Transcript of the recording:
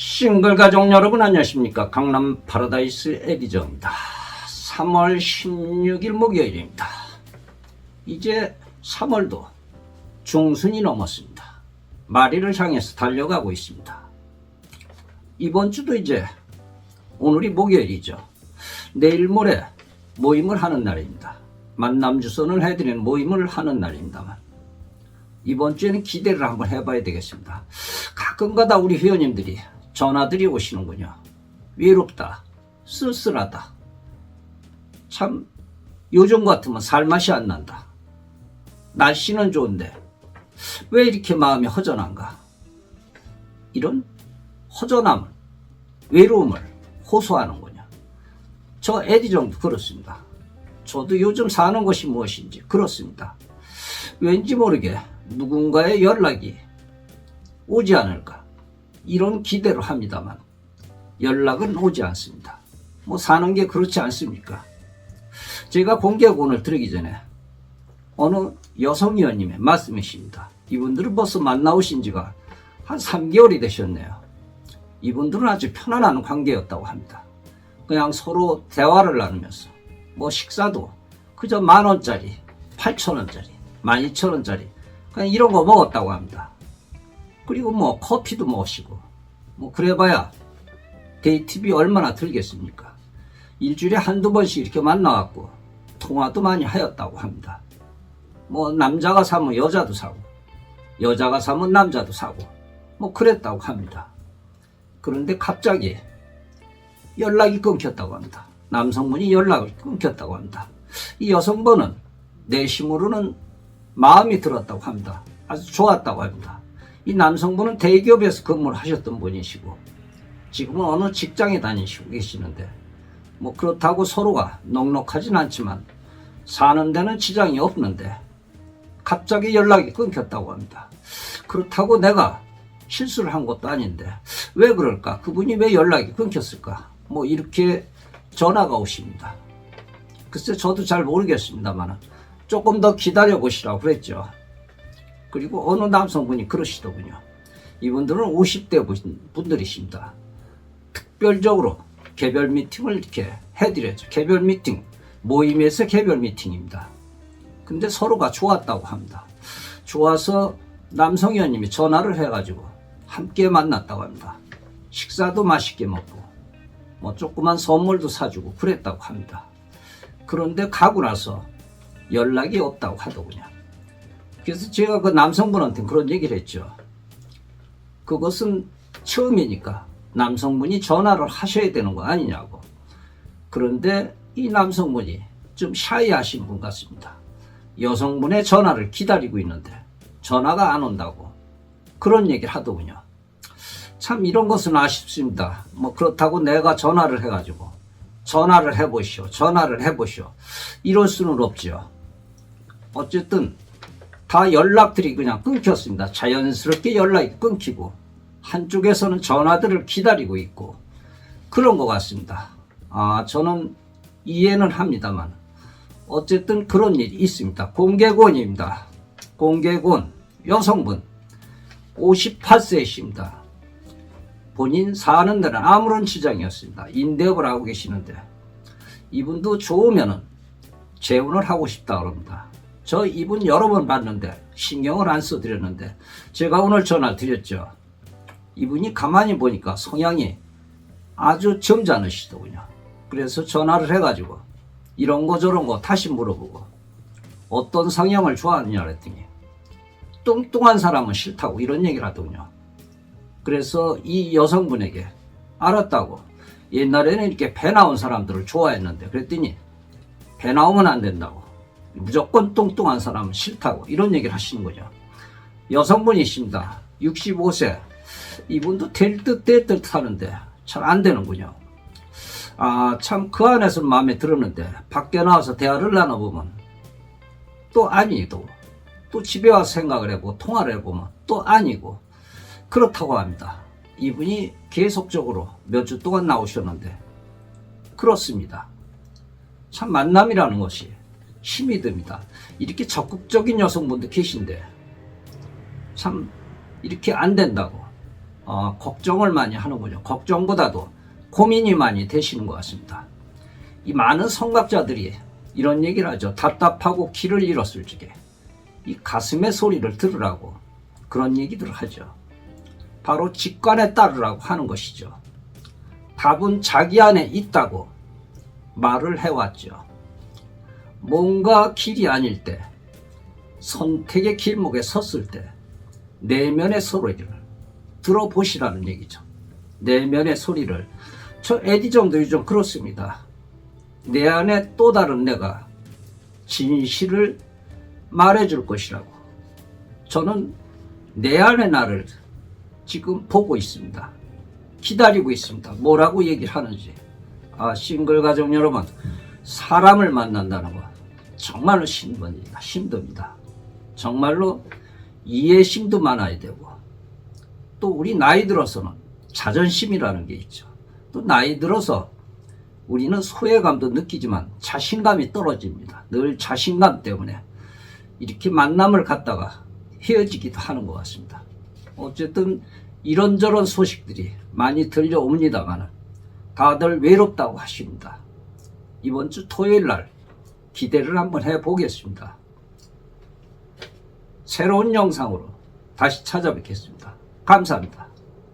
싱글 가족 여러분 안녕하십니까? 강남 파라다이스 에디저입니다. 3월 16일 목요일입니다. 이제 3월도 중순이 넘었습니다. 마리를 향해서 달려가고 있습니다. 이번 주도 이제 오늘이 목요일이죠. 내일 모레 모임을 하는 날입니다. 만남 주선을 해드리는 모임을 하는 날입니다만 이번 주에는 기대를 한번 해봐야 되겠습니다. 가끔가다 우리 회원님들이 전화들이 오시는군요. 외롭다, 쓸쓸하다. 참 요즘 같으면 살맛이 안 난다. 날씨는 좋은데 왜 이렇게 마음이 허전한가? 이런 허전함을, 외로움을 호소하는군요. 저 에디정도 그렇습니다. 저도 요즘 사는 것이 무엇인지 그렇습니다. 왠지 모르게 누군가의 연락이 오지 않을까 이런 기대를 합니다만 연락은 오지 않습니다. 뭐 사는 게 그렇지 않습니까? 제가 공개학원을 들으기 전에 어느 여성 의원님의 말씀이십니다. 이분들은 벌써 만나오신 지가 한 3개월이 되셨네요. 이분들은 아주 편안한 관계였다고 합니다. 그냥 서로 대화를 나누면서 뭐 식사도 그저 만 원짜리, 8천 원짜리, 12,000원짜리 그냥 이런 거 먹었다고 합니다. 그리고 뭐 커피도 마시고 뭐 그래봐야 데이트비 얼마나 들겠습니까? 일주일에 한두 번씩 이렇게 만나갖고 통화도 많이 하였다고 합니다. 뭐 남자가 사면 여자도 사고 여자가 사면 남자도 사고 뭐 그랬다고 합니다. 그런데 갑자기 연락이 끊겼다고 합니다. 남성분이 연락을 끊겼다고 합니다. 이 여성분은 내심으로는 마음이 들었다고 합니다. 아주 좋았다고 합니다. 이 남성분은 대기업에서 근무를 하셨던 분이시고 지금은 어느 직장에 다니시고 계시는데 뭐 그렇다고 서로가 넉넉하진 않지만 사는 데는 지장이 없는데 갑자기 연락이 끊겼다고 합니다. 그렇다고 내가 실수를 한 것도 아닌데 왜 그럴까? 그분이 왜 연락이 끊겼을까? 뭐 이렇게 전화가 오십니다. 글쎄 저도 잘 모르겠습니다만 조금 더 기다려 보시라고 그랬죠. 그리고 어느 남성분이 그러시더군요. 이분들은 50대 분들이십니다. 특별적으로 개별 미팅을 이렇게 해드렸죠. 개별 미팅, 모임에서 개별 미팅입니다. 근데 서로가 좋았다고 합니다. 좋아서 남성 의원님이 전화를 해가지고 함께 만났다고 합니다. 식사도 맛있게 먹고 뭐 조그만 선물도 사주고 그랬다고 합니다. 그런데 가고 나서 연락이 없다고 하더군요. 그래서 제가 그 남성분한테 그런 얘기를 했죠. 그것은 처음이니까 남성분이 전화를 하셔야 되는 거 아니냐고. 그런데 이 남성분이 좀 샤이하신 분 같습니다. 여성분의 전화를 기다리고 있는데 전화가 안 온다고 그런 얘기를 하더군요. 참 이런 것은 아쉽습니다. 뭐 그렇다고 내가 전화를 해가지고 전화를 해보시오. 전화를 해보시오. 이럴 수는 없죠. 어쨌든 다 연락들이 그냥 끊겼습니다. 자연스럽게 연락이 끊기고 한쪽에서는 전화들을 기다리고 있고 그런 것 같습니다. 아 저는 이해는 합니다만 어쨌든 그런 일이 있습니다. 공개곤입니다. 공개곤 여성분 58세이십니다. 본인 사는 데는 아무런 지장이었습니다. 인대업을 하고 계시는데 이분도 좋으면은 재혼을 하고 싶다 그럽니다. 저 이분 여러 번 봤는데 신경을 안 써드렸는데 제가 오늘 전화 드렸죠. 이분이 가만히 보니까 성향이 아주 점잖으시더군요. 그래서 전화를 해가지고 이런 거 저런 거 다시 물어보고 어떤 성향을 좋아하느냐 그랬더니 뚱뚱한 사람은 싫다고 이런 얘기를 하더군요. 그래서 이 여성분에게 알았다고 옛날에는 이렇게 배 나온 사람들을 좋아했는데 그랬더니 배 나오면 안 된다고 무조건 뚱뚱한 사람은 싫다고 이런 얘기를 하시는 거죠. 여성분이십니다. 65세 이분도 될 듯 될 듯 하는데 잘 안 되는군요. 아 참 그 안에서 마음에 들었는데 밖에 나와서 대화를 나눠보면 또 아니고 또 집에 와서 생각을 해보고 통화를 해보면 또 아니고 그렇다고 합니다. 이분이 계속적으로 몇 주 동안 나오셨는데 그렇습니다. 참 만남이라는 것이 힘이 듭니다. 이렇게 적극적인 여성분도 계신데 참 이렇게 안 된다고 어, 걱정을 많이 하는군요. 걱정보다도 고민이 많이 되시는 것 같습니다. 이 많은 성각자들이 이런 얘기를 하죠. 답답하고 길을 잃었을 적에 이 가슴의 소리를 들으라고 그런 얘기들을 하죠. 바로 직관에 따르라고 하는 것이죠. 답은 자기 안에 있다고 말을 해왔죠. 뭔가 길이 아닐 때, 선택의 길목에 섰을 때, 내면의 소리를 들어보시라는 얘기죠. 내면의 소리를. 저 에디정도 좀 그렇습니다. 내 안에 또 다른 내가 진실을 말해줄 것이라고. 저는 내 안의 나를 지금 보고 있습니다. 기다리고 있습니다. 뭐라고 얘기를 하는지. 아, 싱글 가족 여러분, 사람을 만난다는 거 정말로 힘듭니다. 힘듭니다. 정말로 이해심도 많아야 되고, 또 우리 나이 들어서는 자존심이라는 게 있죠. 또 나이 들어서 우리는 소외감도 느끼지만 자신감이 떨어집니다. 늘 자신감 때문에 이렇게 만남을 갖다가 헤어지기도 하는 것 같습니다. 어쨌든 이런저런 소식들이 많이 들려옵니다만 다들 외롭다고 하십니다. 이번 주 토요일 날 기대를 한번 해보겠습니다. 새로운 영상으로 다시 찾아뵙겠습니다. 감사합니다.